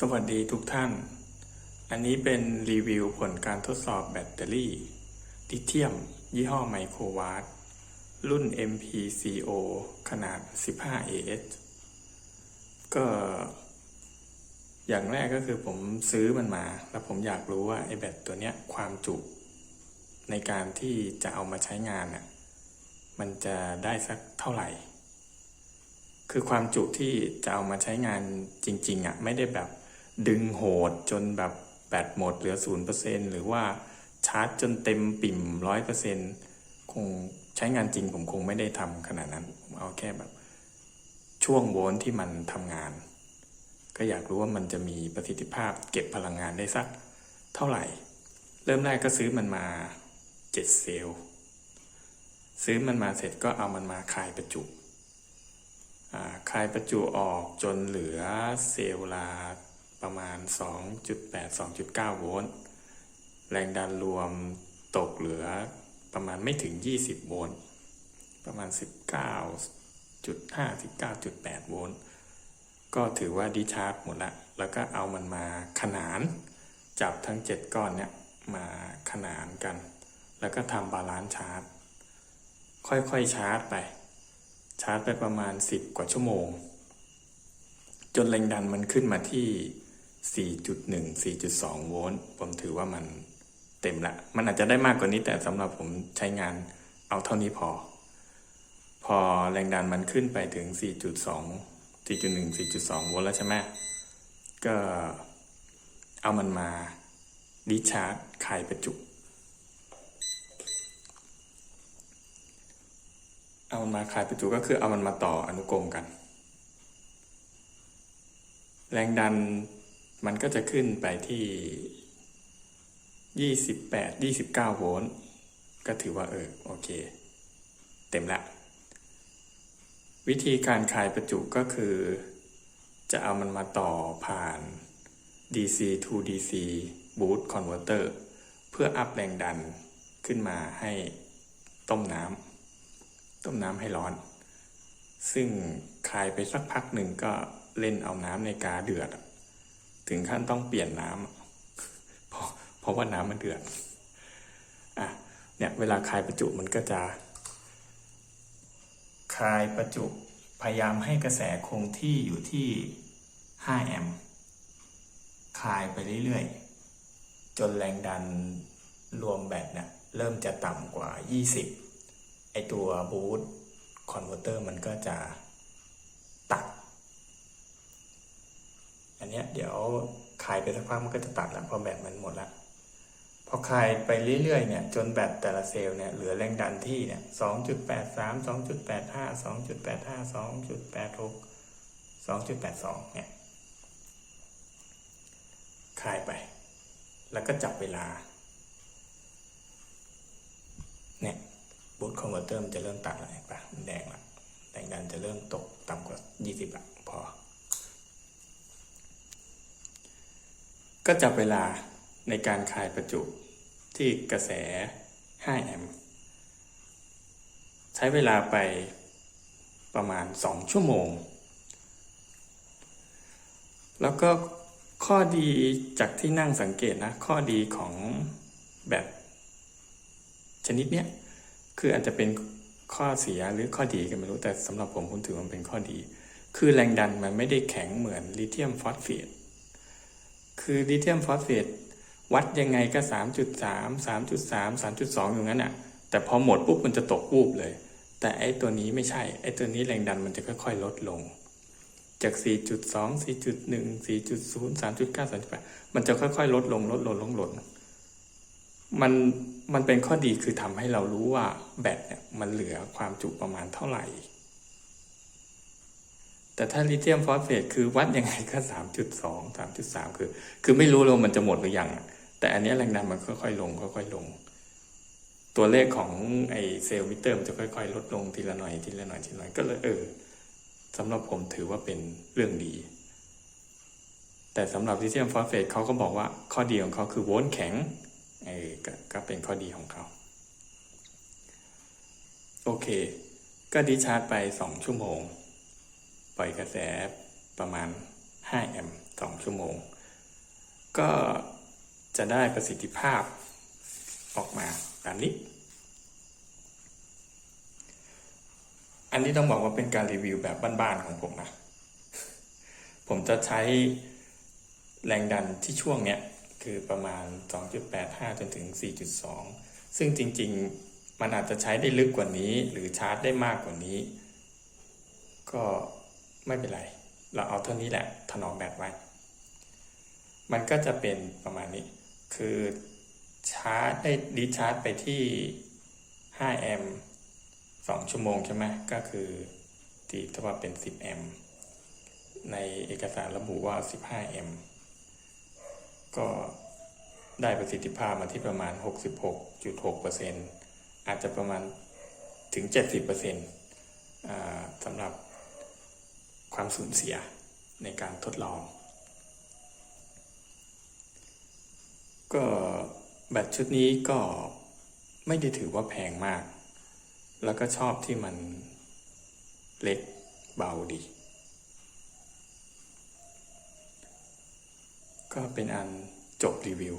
สวัสดีทุกท่าน อันนี้เป็นรีวิวผลการทดสอบแบตเตอรี่ลิเธียม ยี่ห้อไมโครวาตรุ่น MPCO ขนาด 15AH ก็อย่างแรกก็คือผมซื้อมันมา แล้วผมอยากรู้ว่าไอ้แบตตัวเนี้ยความจุในการที่จะเอามาใช้งานน่ะมันจะได้สักเท่าไหร่ คือความจุที่จะเอามาใช้งานจริง ๆอะไม่ได้แบบ ดึงโหดจนแบบแบตหมดเหลือศูนย์เปอร์เซ็นหรือว่าชาร์จจนเต็มปิ่มร้อยเปอร์เซ็นคงใช้งานจริงผมคงไม่ได้ทำขนาดนั้น ผมเอาแค่แบบ ช่วงโวลต์ที่มันทำงาน ก็อยากรู้ว่ามันจะมีประสิทธิภาพเก็บพลังงานได้สักเท่าไหร่ เริ่มแรกก็ซื้อมันมาเจ็ดเซลล์ ซื้อมันมาเสร็จก็เอามันมาคายประจุคายประจุออกจนเหลือเซลล์ละ ประมาณ 2.8 2.9 โวลต์ แรงดันรวมตกเหลือประมาณไม่ถึง 20 โวลต์ ประมาณ 19.5 19.8 โวลต์ ก็ถือว่าดีชาร์จหมดละ แล้วก็เอามันมาขนาน จับทั้ง 7 ก้อนเนี่ยมาขนานกัน แล้วก็ทำบาลานซ์ชาร์จ ค่อยๆชาร์จไป ชาร์จไปประมาณ 10 กว่าชั่วโมงจนแรงดันมันขึ้นมาที่ 4.1 4.2 โวลต์ผมถือว่ามันเต็มละ มันอาจจะได้มากกว่านี้แต่สำหรับผมใช้งานเอาเท่านี้พอ พอแรงดันมันขึ้นไปถึง 4.2 4.1 4.2 โวลต์แล้วใช่ไหมก็เอามันมาดิชาร์จคายประจุ เอามันมาคายประจุก็คือเอามันมาต่ออนุกรมกัน แรงดัน มันก็จะขึ้นไปที่ 28 29 โวลต์ ก็ถือว่าเออโอเค เต็มละ วิธีการคลายประจุก็คือ จะเอามันมาต่อผ่าน DC to DC boost converter เพื่ออัพแรงดันขึ้นมาให้ต้มน้ำต้มน้ำให้ร้อน ซึ่งคลายไปสักพักหนึ่งก็เล่นเอาน้ำในกาเดือด ถึงขั้นต้องเปลี่ยนน้ำเพราะเพราะว่าน้ำมันเดือดอะเนี่ยเวลาคลายประจุมันก็จะคลายประจุพยายามให้กระแสคงที่อยู่ที่ 5 แอมป์คลายไปเรื่อยๆ จนแรงดันรวมแบตเนี่ยเริ่มจะต่ำกว่า 20 ไอตัวบูตคอนเวอร์เตอร์มันก็จะตัด นเนี้ยเดี๋ยวคายไปสักพักมันก็จะตัดแล้วพราะแบตมันหมดแล้วพอคายไปเรื่อยๆเนี่ยจนแบตแต่ละเซลล์เนี่ยเหลือแรงดันที่เนี่ย2.83 2.85 2.85 2.86 2.82เนี่ยคายไป แล้วก็จับเวลาเนี่ยบูตคอนเวอร์เตอร์มันจะเริ่มตัดแล้วเห็นปะแดงละแรงดันจะเริ่มตกต่ำกว่า 20ละพอ ก็จับเวลาในการคายประจุที่กระแส 5 แอมป์ใช้เวลาไปประมาณ 2 ชั่วโมง แล้วก็ข้อดีจากที่นั่งสังเกตนะ ข้อดีของแบบชนิดเนี้ย คืออาจจะเป็นข้อเสียหรือข้อดีก็ไม่รู้ แต่สำหรับผมผมถือมันเป็นข้อดี คือแรงดันมันไม่ได้แข็งเหมือนลิเธียมฟอสเฟต คือลิเธียมฟอสเฟตวัดยังไงก็ 3.3 3.3 3.2 อย่างนั้นอะ แต่พอหมดปุ๊บมันจะตกวูบเลย แต่ไอ้ตัวนี้ไม่ใช่ ไอ้ตัวนี้แรงดันมันจะค่อยๆ ลดลง จาก 4.2 4.1 4.0 3.9 3.8 มันจะค่อยๆ ลดลงลดลงลดลงมันมันเป็นข้อดีคือทำให้เรารู้ว่าแบตเนี่ยมันเหลือความจุประมาณเท่าไหร่ แต่ถ้าลิเธียมฟอสเฟตคือวัดยังไงก็3.2 3.3คือ คือไม่รู้เลยมันจะหมดหรือยัง แต่อันนี้แรงดันมันค่อยๆลงค่อยๆลง ตัวเลขของไอเซลล์มิเตอร์มันจะค่อยๆ ลดลงทีละหน่อยทีละหน่อยทีละหน่อยก็เลยเออสำหรับผมถือว่าเป็นเรื่องดี แต่สำหรับลิเธียมฟอสเฟตเขาก็บอกว่าข้อดีของเขาคือโวลต์แข็งเออก็ก็เป็นข้อดีของเขาโอเค ก็ดิชาร์จไป 2 ชั่วโมง ปล่อยกระแสประมาณ 5 แอมป์2ชั่วโมง ก็จะได้ประสิทธิภาพออกมาตามนี้ อันนี้ต้องบอกว่าเป็นการรีวิวแบบบ้านๆของผมนะ ผมจะใช้แรงดันที่ช่วงเนี้ยคือประมาณ 2.85 จนถึง 4.2 ซึ่งจริงๆ มันอาจจะใช้ได้ลึกกว่านี้ หรือชาร์จได้มากกว่านี้ ก็ ไม่เป็นไร เราเอาเท่านี้แหละถนอมแบตไว้ มันก็จะเป็นประมาณนี้ คือชาร์จได้ดีชาร์จไปที่ 5 แอมป์2ชั่วโมงใช่ไหมก็คือตีถ้าว่าเป็น 10 แอมป์ในเอกสารระบุว่า 15 แอมป์ก็ได้ประสิทธิภาพมาที่ประมาณ 66.6%อาจจะประมาณถึง 70%อ่าสำหรับ ความสูญเสียในการทดลอง ก็แบตชุดนี้ก็ไม่ได้ถือว่าแพงมาก แล้วก็ชอบที่มันเล็กเบาดี ก็เป็นอันจบรีวิว